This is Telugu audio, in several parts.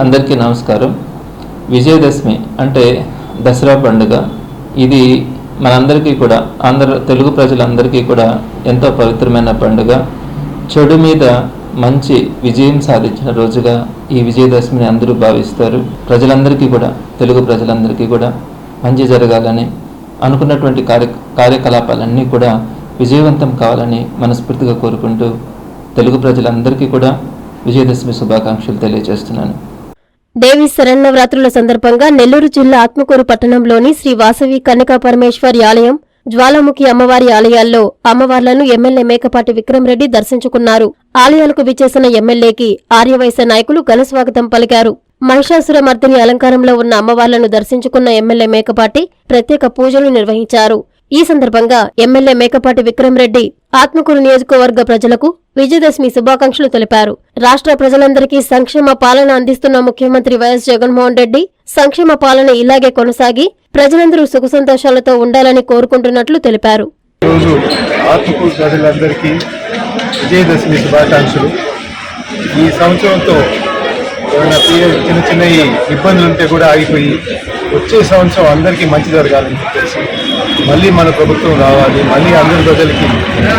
అందరికీ నమస్కారం. విజయదశమి అంటే దసరా పండుగ. ఇది మనందరికీ కూడా ఆంధ్ర తెలుగు ప్రజలందరికీ కూడా ఎంతో పవిత్రమైన పండుగ. చెడు మీద మంచి విజయం సాధించిన రోజుగా ఈ విజయదశమిని అందరూ భావిస్తారు. ప్రజలందరికీ కూడా తెలుగు ప్రజలందరికీ కూడా మంచి జరగాలని అనుకున్నటువంటి కార్య కార్యకలాపాలన్నీ కూడా విజయవంతం కావాలని మనస్ఫూర్తిగా కోరుకుంటూ తెలుగు ప్రజలందరికీ కూడా విజయదశమి శుభాకాంక్షలు తెలియజేస్తున్నాను. దేవి శరణవరాత్రుల సందర్భంగా నెల్లూరు జిల్లా ఆత్మకూరు పట్టణంలోని శ్రీ వాసవి కన్నికా పరమేశ్వరి ఆలయం జ్వాలాముఖి అమ్మవారి ఆలయాల్లో అమ్మవార్లను ఎమ్మెల్యే మేకపాటి విక్రమరెడ్డి దర్శించుకున్నారు. ఆలయాలకు విచ్చేసిన ఎమ్మెల్యేకి ఆర్యవైశ్య నాయకులు ఘనస్వాగతం పలికారు. మహిషాసుర మర్దిని అలంకారంలో ఉన్న అమ్మవార్లను దర్శించుకున్న ఎమ్మెల్యే మేకపాటి ప్రత్యేక పూజలు నిర్వహించారు. ఈ సందర్భంగా ఎమ్మెల్యే మేకపాటి విక్రమరెడ్డి ఆత్మకూరు నియోజకవర్గ ప్రజలకు విజయదశమి శుభాకాంక్షలు తెలిపారు. రాష్ట్ర ప్రజలందరికీ సంక్షేమ పాలన అందిస్తున్న ముఖ్యమంత్రి వైఎస్ జగన్మోహన్ రెడ్డి సంక్షేమ పాలన ఇలాగే కొనసాగి ప్రజలందరూ సుఖ సంతోషాలతో ఉండాలని కోరుకుంటున్నట్లు తెలిపారు. విజయదశమి శుభాకాంక్షలు. ఈ సంవత్సరంతో చిన్న చిన్న ఇబ్బందులు ఉంటే కూడా ఆగిపోయి వచ్చే సంవత్సరం అందరికీ మంచి జరగాలని చెప్పేసి మళ్ళీ మన ప్రభుత్వం రావాలి మళ్ళీ అందరి ప్రజలకి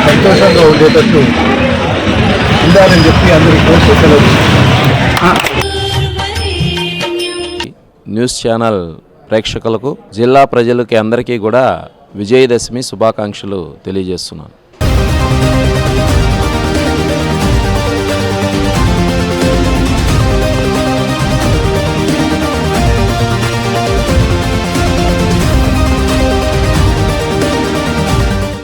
సంతోషంగా ఉండేటట్టు ఉండాలని చెప్పి అందరికీ కోరుతూ సెలవు న్యూస్ ఛానల్ ప్రేక్షకులకు జిల్లా ప్రజలకి అందరికీ కూడా విజయదశమి శుభాకాంక్షలు తెలియజేస్తున్నాను.